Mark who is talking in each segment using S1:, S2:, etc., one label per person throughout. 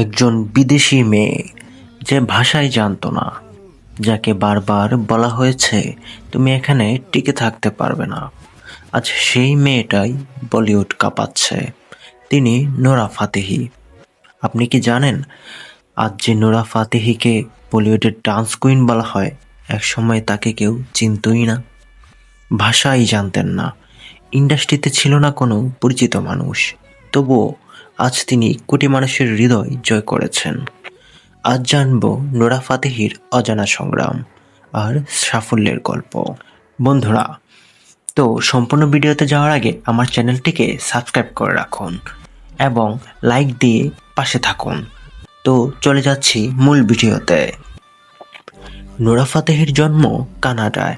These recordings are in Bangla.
S1: একজন বিদেশি মেয়ে যে ভাষাই জানতো না, যাকে বারবার বলা হয়েছে, তুমি এখানে টিকে থাকতে পারবে না। আজ সেই মেয়েটাই বলিউড কাঁপাচ্ছে। তিনি নোরা ফাতেহি। আপনি কি জানেন, আজ যে নোরা ফাতেহিকে বলিউডের ডান্স কুইন বলা হয়, একসময় তাকে কেউ চিনতই না। ভাষাই জানতেন না। ইন্ডাস্ট্রিতে ছিল না কোনো পরিচিত মানুষ। তবুও আজ তিনি কোটি মানুষের হৃদয় জয় করেছেন। আজ জানব নোরা ফাতেহির অজানা সংগ্রাম আর সাফল্যের গল্প। বন্ধুরা, তো সম্পূর্ণ ভিডিওতে যাওয়ার আগে আমার চ্যানেলটিকে সাবস্ক্রাইব করে রাখুন এবং লাইক দিয়ে পাশে থাকুন। তো চলে যাচ্ছি মূল ভিডিওতে। নোরা ফাতেহির জন্ম কানাডায়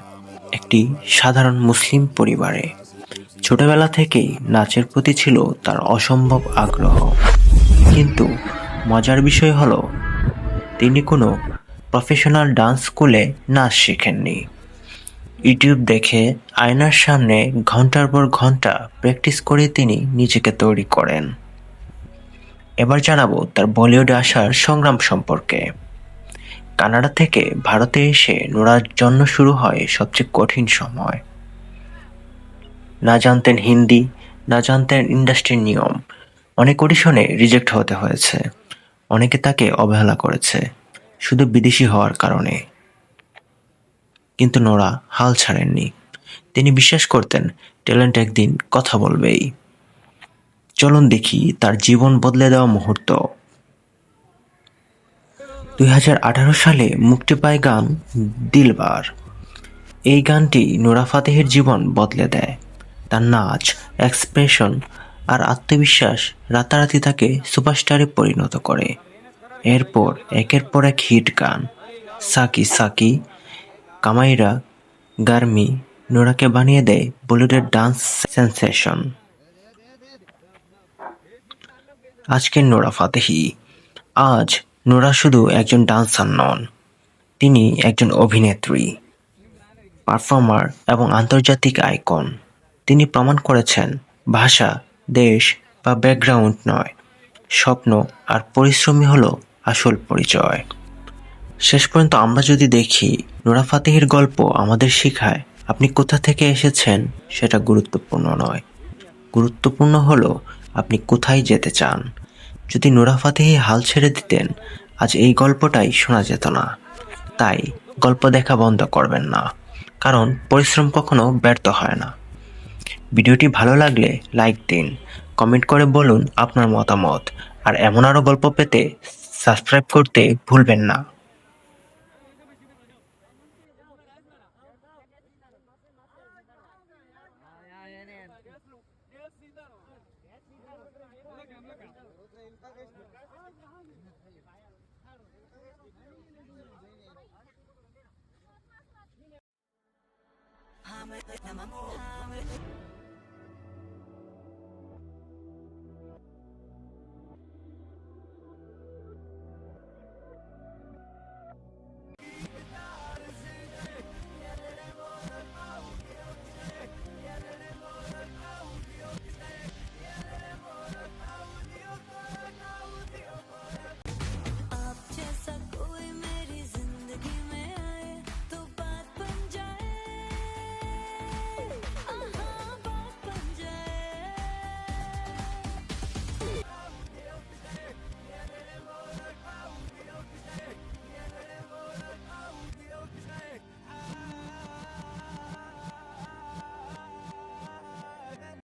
S1: একটি সাধারণ মুসলিম পরিবারে। ছোটবেলা থেকেই নাচের প্রতি ছিল তার অসম্ভব আগ্রহ। কিন্তু মজার বিষয় হলো, তিনি কোনো প্রফেশনাল ডান্স স্কুলে নাচ শেখেননি। ইউটিউব দেখে আয়নার সামনে ঘণ্টার পর ঘণ্টা প্র্যাকটিস করে তিনি নিজেকে তৈরি করেন। এবার জানাব তার বলিউডে আসার সংগ্রাম সম্পর্কে। কানাডা থেকে ভারতে এসে নোরার জন্য শুরু হয় সবচেয়ে কঠিন সময়। না জানতেন হিন্দি, না জানতেন ইন্ডাস্ট্রির নিয়ম। অনেক অডিশনে রিজেক্ট হতে হয়েছে। অনেকে তাকে অবহেলা করেছে। শুধু বিদেশি হওয়ার কারণে। কিন্তু নোরা হাল ছাড়েননি। তিনি বিশ্বাস করতেন, ট্যালেন্ট একদিন কথা বলবেই। চলুন দেখি তার জীবন বদলে দেওয়া মুহূর্ত। দুই হাজার আঠারো সালে মুক্তি পায় গান দিলবার। এই গানটি নোরা ফাতেহের জীবন বদলে দেয়। তার নাচ এক্সপ্রেশন আর আত্মবিশ্বাস রাতারাতি তাকে সুপারস্টারে পরিণত করে। এরপর, একের পর এক হিট গান। সাকি সাকি, কামাইরা, গার্মি, নোরাকে বানিয়ে দেয় বলিউডের ডান্স সেন্সেশন আজকের নোরা ফাতেহি। আজ নোরা শুধু একজন ডান্সার নন, তিনি একজন অভিনেত্রী পারফর্মার এবং আন্তর্জাতিক আইকন তিনি প্রমাণ করেছেন, ভাষা, দেশ বা ব্যাকগ্রাউন্ড নয়। স্বপ্ন আর পরিশ্রমী হলো আসল পরিচয়। শেষ পর্যন্ত আমরা যদি দেখি, নোরা ফাতেহির গল্প আমাদের শেখায়, আপনি কোথা থেকে এসেছেন সেটা গুরুত্বপূর্ণ নয়। গুরুত্বপূর্ণ হলো আপনি কোথায় যেতে চান। যদি নোরা ফাতেহি হাল ছেড়ে দিতেন, আজ এই গল্পটাই শোনা যেত না। তাই গল্প দেখা বন্ধ করবেন না। কারণ পরিশ্রম কখনো ব্যর্থ হয় না। ভিডিওটি ভালো লাগলে লাইক দিন, কমেন্ট করে বলুন আপনার মতামত, আর এমন আরও গল্প পেতে সাবস্ক্রাইব করতে ভুলবেন না।
S2: I'm